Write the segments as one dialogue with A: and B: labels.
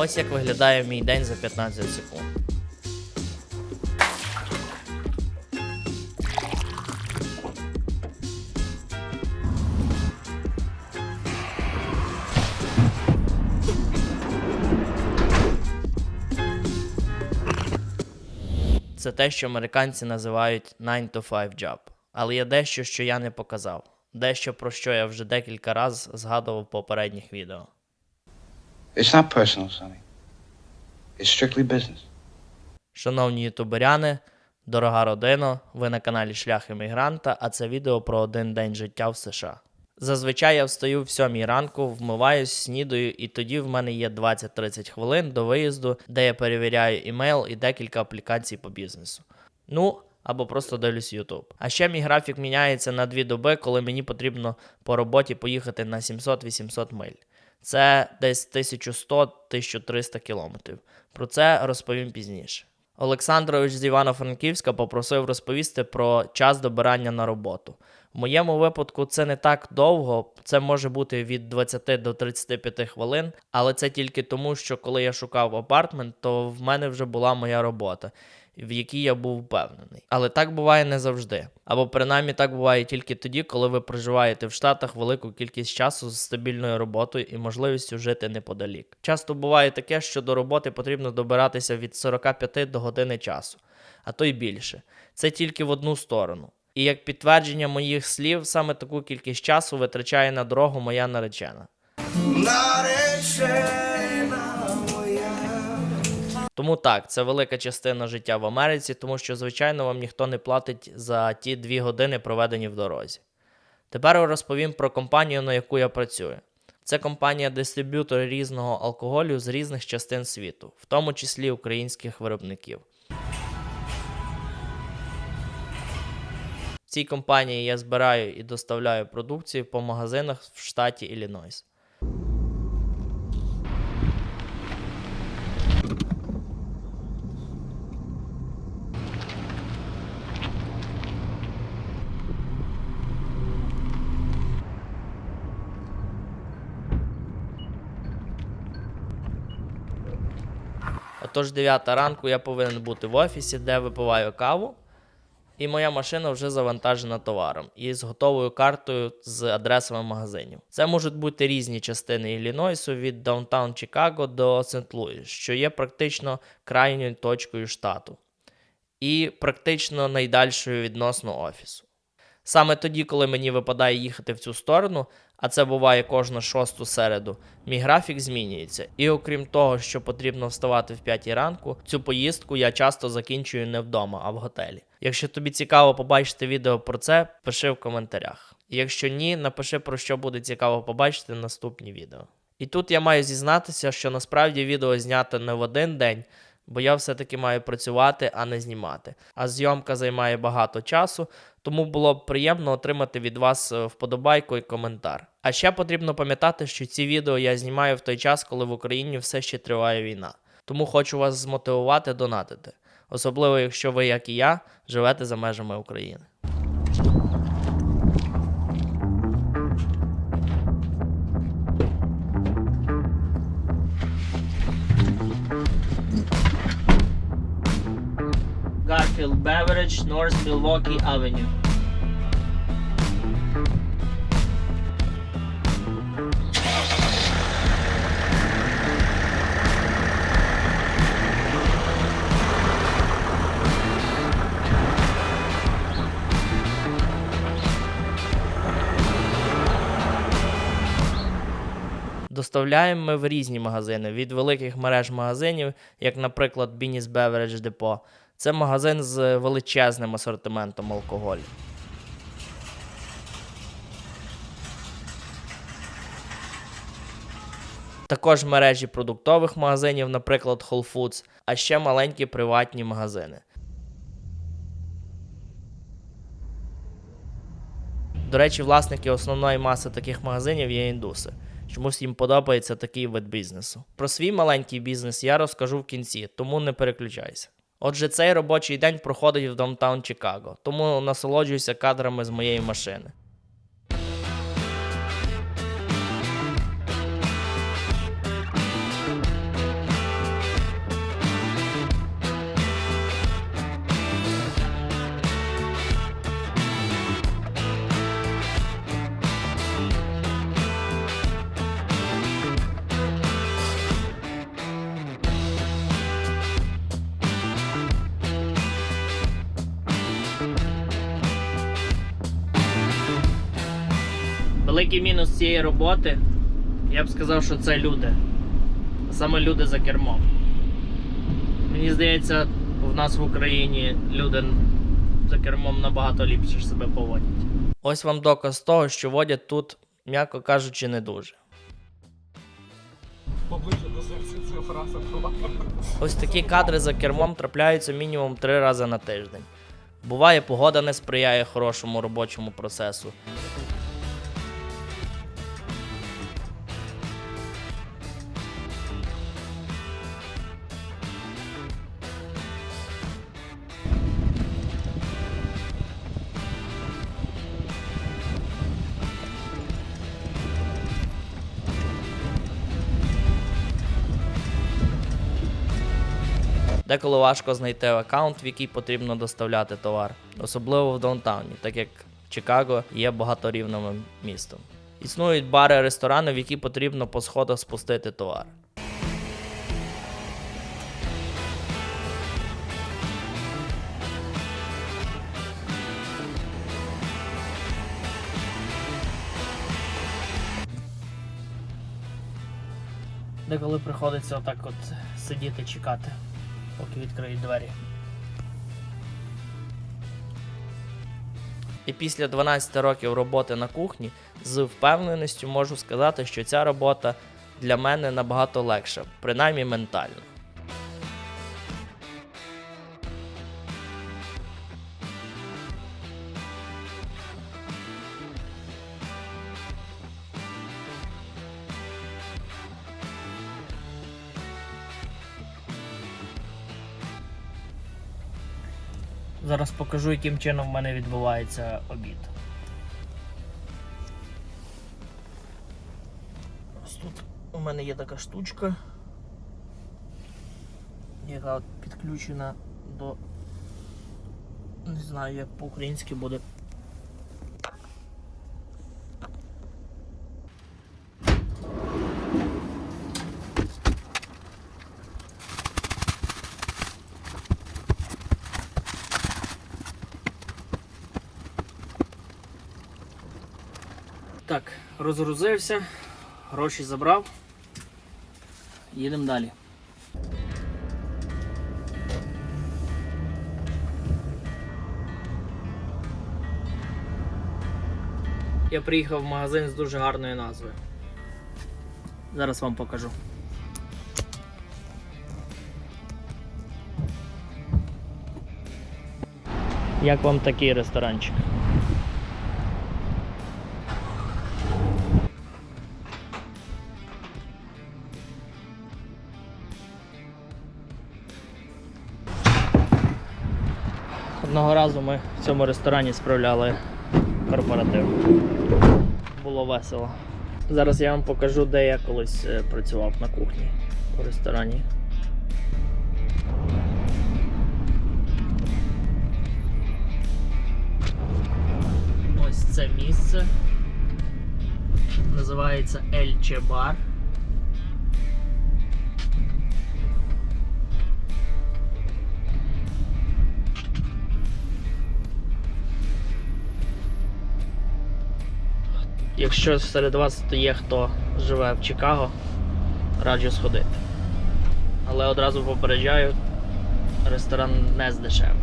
A: Ось як виглядає мій день за 15 секунд. Це те, що американці називають 9 to 5 job. Але є дещо, що я не показав. Дещо про що я вже декілька разів згадував в попередніх відео.
B: It's not personal, Sonny. It's strictly business.
A: Шановні ютуберяни, дорога родина, ви на каналі Шлях Емігранта, а це відео про один день життя в США. Зазвичай я встаю в сьомій ранку, вмиваюсь, снідаю, і тоді в мене є 20-30 хвилин до виїзду, де я перевіряю імейл і декілька аплікацій по бізнесу. Ну, або просто дивлюсь YouTube. А ще мій графік міняється на дві доби, коли мені потрібно по роботі поїхати на 700-800 миль. Це десь 1100-1300 кілометрів. Про це розповім пізніше. Олександрович з Івано-Франківська попросив розповісти про час добирання на роботу. В моєму випадку це не так довго, це може бути від 20 до 35 хвилин, але це тільки тому, що коли я шукав апартмент, то в мене вже була моя робота, в якій я був впевнений. Але так буває не завжди. Або принаймні так буває тільки тоді, коли ви проживаєте в Штатах велику кількість часу з стабільною роботою і можливістю жити неподалік. Часто буває таке, що до роботи потрібно добиратися від 45 до години часу, а то й більше. Це тільки в одну сторону. І як підтвердження моїх слів, саме таку кількість часу витрачає на дорогу моя наречена. Тому так, це велика частина життя в Америці, тому що, звичайно, вам ніхто не платить за ті дві години, проведені в дорозі. Тепер розповім про компанію, на яку я працюю. Це компанія-дистриб'ютор різного алкоголю з різних частин світу, в тому числі українських виробників. В цій компанії я збираю і доставляю продукцію по магазинах в штаті Іллінойс. Отож, 9 ранку я повинен бути в офісі, де випиваю каву, і моя машина вже завантажена товаром і з готовою картою з адресами магазинів. Це можуть бути різні частини Іллінойсу від даунтаун Чикаго до Сент-Луїс, що є практично крайньою точкою штату, і практично найдальшою відносно офісу. Саме тоді, коли мені випадає їхати в цю сторону, а це буває кожну шосту середу, мій графік змінюється. І окрім того, що потрібно вставати в 5 ранку, цю поїздку я часто закінчую не вдома, а в готелі. Якщо тобі цікаво побачити відео про це, пиши в коментарях. Якщо ні, напиши про що буде цікаво побачити наступні відео. І тут я маю зізнатися, що насправді відео знято не в один день, бо я все-таки маю працювати, а не знімати. А зйомка займає багато часу, тому було б приємно отримати від вас е, вподобайку і коментар. А ще потрібно пам'ятати, що ці відео я знімаю в той час, коли в Україні все ще триває війна. Тому хочу вас змотивувати донатити, особливо якщо ви, як і я, живете за межами України. Beverage, North Milwaukee Avenue. Доставляємо ми в різні магазини від великих мереж магазинів, як, наприклад, Beanies Beverage Depot. Це магазин з величезним асортиментом алкоголю. Також мережі продуктових магазинів, наприклад, Whole Foods, а ще маленькі приватні магазини. До речі, власники основної маси таких магазинів є індуси. Чомусь їм подобається такий вид бізнесу. Про свій маленький бізнес я розкажу в кінці, тому не переключайся. Отже, цей робочий день проходить в Домтаун Чикаго, тому насолоджуюся кадрами з моєї машини. Великий мінус цієї роботи, я б сказав, що це люди. Саме люди за кермом. Мені здається, в нас в Україні люди за кермом набагато ліпше себе поводять. Ось вам доказ того, що водять тут, м'яко кажучи, не дуже. Ось такі кадри за кермом трапляються мінімум три рази на тиждень. Буває, погода не сприяє хорошому робочому процесу. Деколи важко знайти аккаунт, в який потрібно доставляти товар, особливо в даунтауні, так як Чикаго є багаторівневим містом. Існують бари, ресторани, в які потрібно по сходах спустити товар. Деколи приходиться отак от сидіти чекати, поки відкриють двері. І після 12 років роботи на кухні з впевненістю можу сказати, що ця робота для мене набагато легша, принаймні ментально. Зараз покажу, яким чином в мене відбувається обід. Ось тут у мене є така штучка, яка підключена до. Не знаю, як по-українськи буде. Так, розгрузився, гроші забрав. Їдемо далі. Я приїхав в магазин з дуже гарною назвою. Зараз вам покажу. Як вам такий ресторанчик? Ми в цьому ресторані справляли корпоратив. Було весело. Зараз я вам покажу, де я колись е, працював на кухні у ресторані. Ось це місце. Називається Ельче Бар. Якщо серед вас є хто живе в Чикаго, раджу сходити. Але одразу попереджаю, ресторан не з дешевих.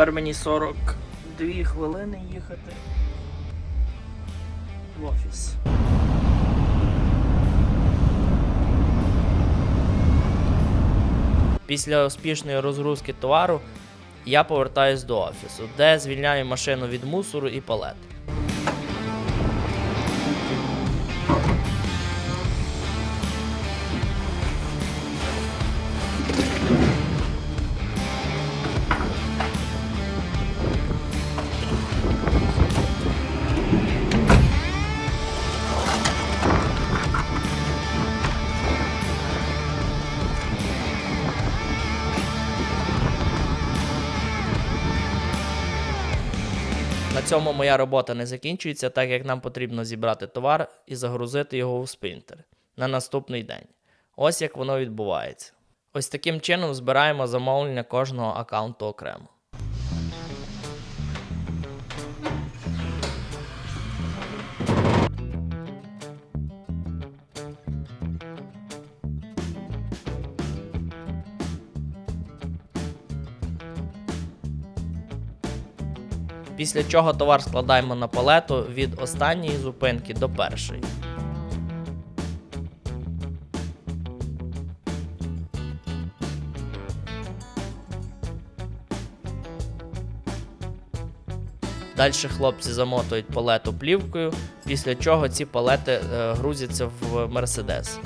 A: Тепер мені 42 хвилини їхати в офіс. Після успішної розгрузки товару я повертаюсь до офісу, де звільняю машину від мусору і палет. На цьому моя робота не закінчується, так як нам потрібно зібрати товар і загрузити його у спринтер на наступний день. Ось як воно відбувається. Ось таким чином збираємо замовлення кожного аккаунту окремо. Після чого товар складаємо на палету від останньої зупинки до першої. Далі хлопці замотують палету плівкою, після чого ці палети е, грузяться в Мерседес.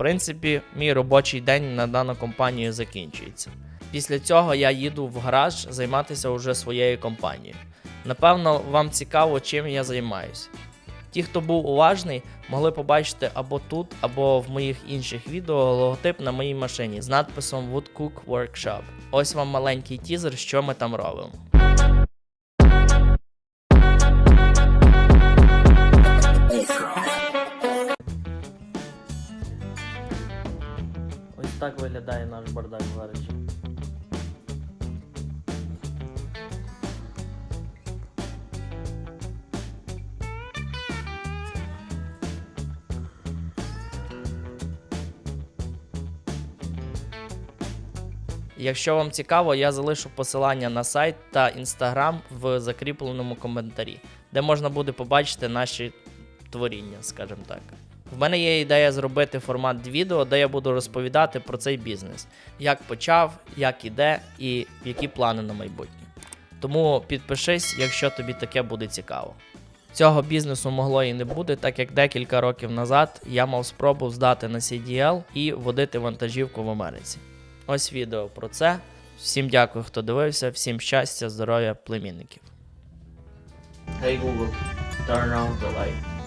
A: Принципі, мій робочий день на дану компанію закінчується. Після цього я їду в гараж займатися уже своєю компанією. Напевно, вам цікаво, чим я займаюся. Ті, хто був уважний, могли побачити або тут, або в моїх інших відео логотип на моїй машині з надписом Woodcook Workshop. Ось вам маленький тізер, що ми там робимо. Так виглядає наш бардак гаражі. Якщо вам цікаво, я залишу посилання на сайт та інстаграм в закріпленому коментарі, де можна буде побачити наші творіння, скажімо так. В мене є ідея зробити формат відео, де я буду розповідати про цей бізнес, як почав, як іде і які плани на майбутнє. Тому підпишись, якщо тобі таке буде цікаво. Цього бізнесу могло і не бути, так як декілька років назад я мав спробу здати на CDL і водити вантажівку в Америці. Ось відео про це. Всім дякую, хто дивився, всім щастя, здоров'я, племінників. Hey Google, turn on the light.